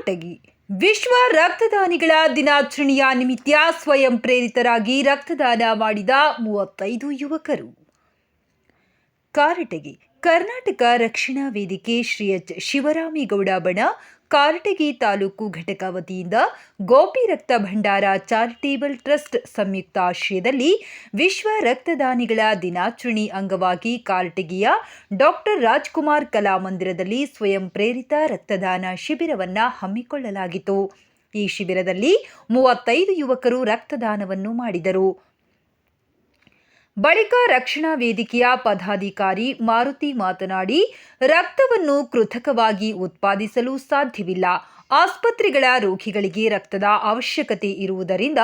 ಕಾರಟಗಿ ವಿಶ್ವ ರಕ್ತದಾನಿಗಳ ದಿನಾಚರಣೆಯ ನಿಮಿತ್ತ ಸ್ವಯಂ ಪ್ರೇರಿತರಾಗಿ ರಕ್ತದಾನ ಮಾಡಿದ ಮೂವತ್ತೈದು ಯುವಕರು. ಕಾರಟಗಿ ಕರ್ನಾಟಕ ರಕ್ಷಣಾ ವೇದಿಕೆ ಶ್ರೀ ಎಚ್ ಶಿವರಾಮೇಗೌಡ ಬಣ ಕಾರಟಗಿ ತಾಲೂಕು ಘಟಕ ವತಿಯಿಂದ ಗೋಪಿ ರಕ್ತ ಭಂಡಾರ ಚಾರಿಟೇಬಲ್ ಟ್ರಸ್ಟ್ ಸಂಯುಕ್ತ ಆಶ್ರಯದಲ್ಲಿ ವಿಶ್ವ ರಕ್ತದಾನಿಗಳ ದಿನಾಚರಣೆ ಅಂಗವಾಗಿ ಕಾರಟಗಿಯ ಡಾಕ್ಟರ್ ರಾಜ್ಕುಮಾರ್ ಕಲಾಮಂದಿರದಲ್ಲಿ ಸ್ವಯಂ ಪ್ರೇರಿತ ರಕ್ತದಾನ ಶಿಬಿರವನ್ನು ಹಮ್ಮಿಕೊಳ್ಳಲಾಗಿತ್ತು. ಈ ಶಿಬಿರದಲ್ಲಿ ಮೂವತ್ತೈದು ಯುವಕರು ರಕ್ತದಾನವನ್ನು ಮಾಡಿದರು. ಬಳಿಕ ರಕ್ಷಣಾ ವೇದಿಕೆಯ ಪದಾಧಿಕಾರಿ ಮಾರುತಿ ಮಾತನಾಡಿ ರಕ್ತವನ್ನು ಕೃತಕವಾಗಿ ಉತ್ಪಾದಿಸಲು ಸಾಧ್ಯವಿಲ್ಲ. ಆಸ್ಪತ್ರೆಗಳ ರೋಗಿಗಳಿಗೆ ರಕ್ತದ ಅವಶ್ಯಕತೆ ಇರುವುದರಿಂದ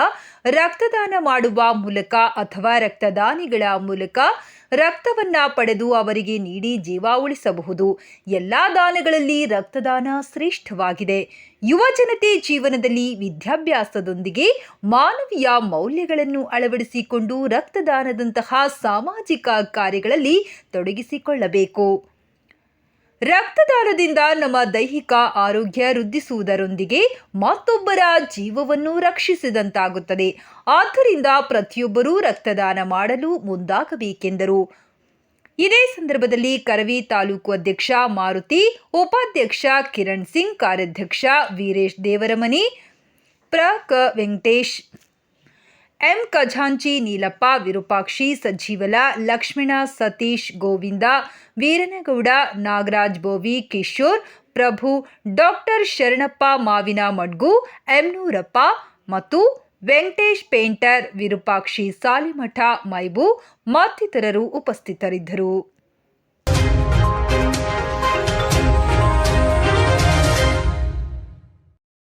ರಕ್ತದಾನ ಮಾಡುವ ಮೂಲಕ ಅಥವಾ ರಕ್ತದಾನಿಗಳ ಮೂಲಕ ರಕ್ತವನ್ನ ಪಡೆದು ಅವರಿಗೆ ನೀಡಿ ಜೀವ ಉಳಿಸಬಹುದು. ಎಲ್ಲ ದಾನಗಳಲ್ಲಿ ರಕ್ತದಾನ ಶ್ರೇಷ್ಠವಾಗಿದೆ. ಯುವ ಜನತೆ ಜೀವನದಲ್ಲಿ ವಿದ್ಯಾಭ್ಯಾಸದೊಂದಿಗೆ ಮಾನವೀಯ ಮೌಲ್ಯಗಳನ್ನು ಅಳವಡಿಸಿಕೊಂಡು ರಕ್ತದಾನದಂತಹ ಸಾಮಾಜಿಕ ಕಾರ್ಯಗಳಲ್ಲಿ ತೊಡಗಿಸಿಕೊಳ್ಳಬೇಕು. ರಕ್ತದಾನದಿಂದ ನಮ್ಮ ದೈಹಿಕ ಆರೋಗ್ಯ ವೃದ್ಧಿಸುವುದರೊಂದಿಗೆ ಮತ್ತೊಬ್ಬರ ಜೀವವನ್ನು ರಕ್ಷಿಸಿದಂತಾಗುತ್ತದೆ. ಆದ್ದರಿಂದ ಪ್ರತಿಯೊಬ್ಬರೂ ರಕ್ತದಾನ ಮಾಡಲು ಮುಂದಾಗಬೇಕೆಂದರು. ಇದೇ ಸಂದರ್ಭದಲ್ಲಿ ಕರವಿ ತಾಲೂಕು ಅಧ್ಯಕ್ಷ ಮಾರುತಿ, ಉಪಾಧ್ಯಕ್ಷ ಕಿರಣ್ ಸಿಂಗ್, ಕಾರ್ಯಾಧ್ಯಕ್ಷ ವೀರೇಶ್ ದೇವರಮನಿ ಪ್ರ ಕ ವೆಂಕಟೇಶ್ ಎಂ. ಖಜಾಂಚಿ, ನೀಲಪ್ಪ, ವಿರೂಪಾಕ್ಷಿ, ಸಜ್ಜೀವಲ, ಲಕ್ಷ್ಮಣ, ಸತೀಶ್, ಗೋವಿಂದ, ವೀರನಗೌಡ, ನಾಗರಾಜ್ ಬೋವಿ, ಕಿಶೋರ್, ಪ್ರಭು, ಡಾಕ್ಟರ್ ಶರಣಪ್ಪ, ಮಾವಿನ ಮಡ್ಗು, ಎಂನೂರಪ್ಪ ಮತ್ತು ವೆಂಕಟೇಶ್ ಪೇಂಟರ್, ವಿರೂಪಾಕ್ಷಿ, ಸಾಲಿಮಠ, ಮೈಬು ಮತ್ತಿತರರು ಉಪಸ್ಥಿತರಿದ್ದರು.